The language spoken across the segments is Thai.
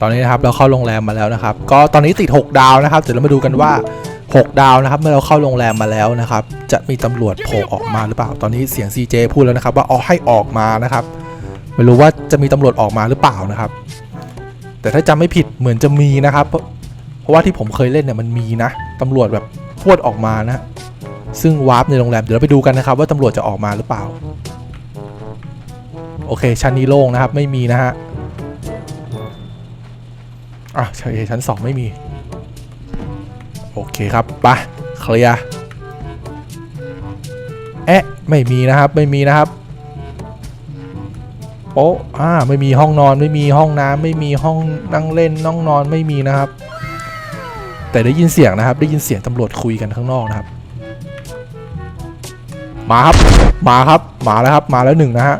ตอนนี้นะครับเราเข้าโรงแรมมาแล้วนะครับ ก็ตอนนี้ติด 6 ดาวนะครับเดี๋ยวเรามาดูกันว่า 6 ดาวนะครับ เมื่อเราเข้าโรงแรมมาแล้วนะครับ จะมีตำรวจโผล่ออกมาหรือเปล่า ตอนนี้เสียง CJ พูดแล้วนะครับ ว่าเอาให้ออกมานะครับ ไม่รู้ว่าจะมีตำรวจออกมาหรือเปล่านะครับ แต่ถ้าจำไม่ผิดเหมือนจะมีนะครับ เพราะเพราะว่าที่ผมเคยเล่นเนี่ยมันมีนะตำรวจแบบพวดออกมานะ ซึ่งวาร์ปในโรงแรมเดี๋ยวเราไปดูกันนะครับ ว่าตำรวจจะออกมาหรือเปล่า โอเคชั้นนี้โล่งนะครับ ไม่มีนะฮะ อะโอเคชั้นสองไม่มี โอเคครับไปะเคลียร์เอ๊ะไม่มีนะครับ ไม่มีนะครับโป๊ะอ่าไม่มีห้องนอนไม่มีห้องน้ำไม่มีห้องนั่งเล่นน้องนอนไม่มีนะครับ แต่ได้ยินเสียงนะครับ ได้ยินเสียงตำรวจคุยกันข้างนอกนะครับ มาครับ มาครับ มาแล้วครับ มาแล้วหนึ่งนะฮะ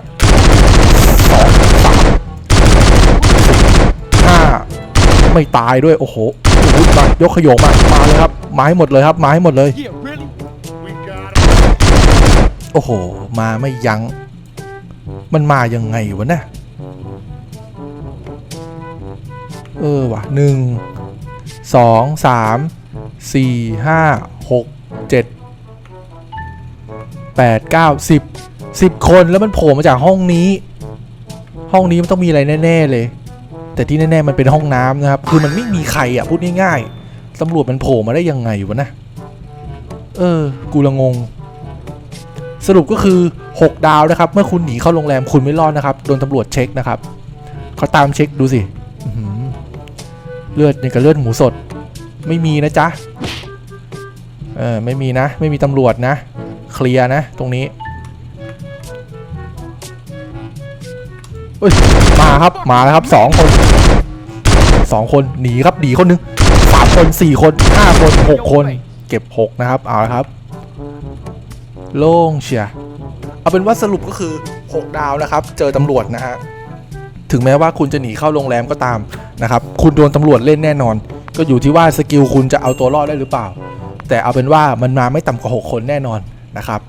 ไม่ตายด้วยโอ้โหโอ้โหมายกขยงมามาเลยครับมาให้หมดเลยครับมาให้หมดเลย Yeah, really? We got โอ้โห มาไม่ยัง้งมันมายังไงวะเนี่ยเออว่ะหนึ่งสองสามสี่ห้าหกเจ็ดแปดเก้าสิบสิบคนแล้วมันโผล่มาจากห้องนี้ ห้องนี้มันต้องมีอะไรแน่ ๆ เลย แต่ที่แน่ๆมันเป็นห้องน้ำนะครับ คือมันไม่มีใครอะพูดง่ายๆตำรวจมันโผล่มาได้ยังไงวะนะ เออ กูละงง สรุปก็คือ 6 ดาวนะครับ เมื่อคุณหนีเข้าโรงแรมคุณไม่รอดนะครับ โดนตำรวจเช็คนะครับ เขาตามเช็คดูสิเลือดนี่กับเลือดหมูสด ไม่มีนะจ๊ะ เออ ไม่มีนะ ไม่มีตำรวจนะ เคลียร์นะ ตรงนี้ เอ้ยมาครับมาแล้วครับสองคนสองคนหนีครับหนีคนหนึงสามคนสี่คนห้าคนหกคน เก็บหกนะครับเอาละครับ โล่งเชียร์เอาเป็นว่าสรุปก็คือ6ดาวนะครับ เจอตำรวจนะฮะถึงแม้ว่าคุณจะหนีเข้าโรงแรมก็ตามนะครับคุณโดนตำรวจเล่นแน่นอน ก็อยู่ที่ว่าสกิลคุณจะเอาตัวรอดได้หรือเปล่า แต่เอาเป็นว่ามันมาไม่ต่ำกว่า 6 คนแน่นอนนะครับ